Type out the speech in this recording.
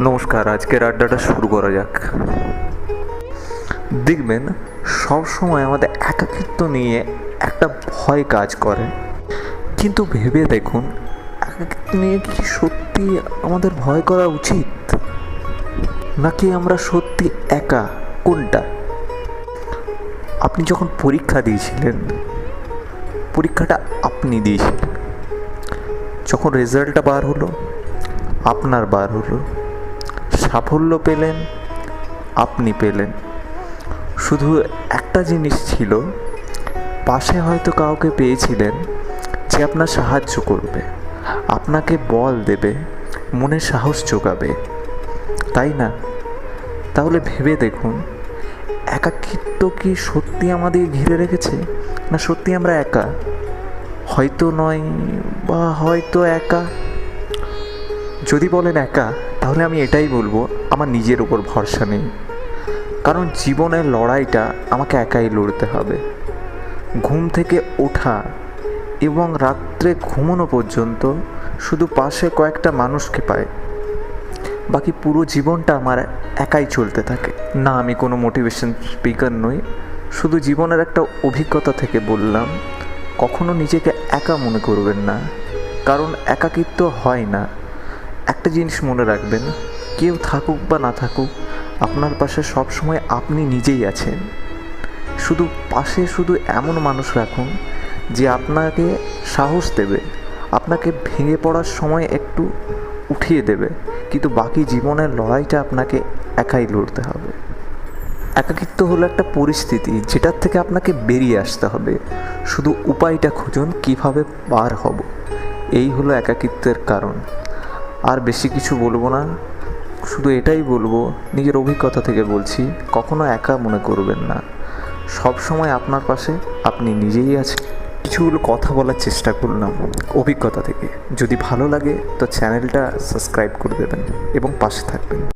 নমস্কার, আজকের আড্ডাটা শুরু করা যাক। দেখবেন সবসময় আমাদের একাকিত্ব নিয়ে একটা ভয় কাজ করে। কিন্তু ভেবে দেখুন, একাকিত্ব নিয়ে কি সত্যি আমাদের ভয় করা উচিত? নাকি আমরা সত্যি একা? কোনটা? আপনি যখন পরীক্ষা দিয়েছিলেন, পরীক্ষাটা আপনি দিয়েছিলেন। যখন রেজাল্টটা বার হলো, আপনার বার হলো। সাফল্য পেলেন, আপনি পেলেন। শুধু একটা জিনিস ছিল, পাশে হয়তো কাউকে পেয়েছিলেন যে আপনার সাহায্য করবে, আপনাকে বল দেবে, মনে সাহস যোগাবে। তাই না? তাহলে ভেবে দেখুন, একাকিত্ব কি সত্যি আমাদের ঘিরে রেখেছে, না সত্যি আমরা একা? হয়তো নয় বা হয়তো একা। যদি বলেন একা, তাহলে আমি এটাই বলব, আমার নিজের উপর ভরসা নেই। কারণ জীবনের লড়াইটা আমাকে একাই লড়তে হবে। ঘুম থেকে ওঠা এবং রাত্রে ঘুমানো পর্যন্ত শুধু পাশে কয়েকটা মানুষকে পায়। বাকি পুরো জীবনটা আমার একাই চলতে থাকে। না, আমি কোনো মোটিভেশন স্পিকার নই। শুধু জীবনের একটা অভিজ্ঞতা থেকে বললাম, কখনো নিজেকে একা মনে করবেন না। কারণ একাকিত্ব হয় না। একটা জিনিস মনে রাখবেন, কেউ থাকুক বা না থাকুক, আপনার পাশে সব সময় আপনি নিজেই আছেন। শুধু পাশে শুধু এমন মানুষ রাখুন, যে আপনাকে সাহস দেবে, আপনাকে ভেঙে পড়ার সময় একটু উঠিয়ে দেবে, কিন্তু বাকি জীবনের লড়াইটা আপনাকে একাই লড়তে হবে। একাকিত্ব হলো একটা পরিস্থিতি, যেটার থেকে আপনাকে বেরিয়ে আসতে হবে। শুধু উপায়টা খুঁজুন, কীভাবে পার হব। এই হলো একাকিত্বের কারণ। আর বেশি কিছু বলব না। শুধু এটাই বলব, নিজের অভিজ্ঞতা থেকে বলছি, কখনো একা মনে করবেন না। সব সময় আপনার পাশে আপনি নিজেই আছেন। কিছুগুলো কথা বলার চেষ্টা করলাম অভিজ্ঞতা থেকে। যদি ভালো লাগে তো চ্যানেলটা সাবস্ক্রাইব করে দেবেন এবং পাশে থাকবেন।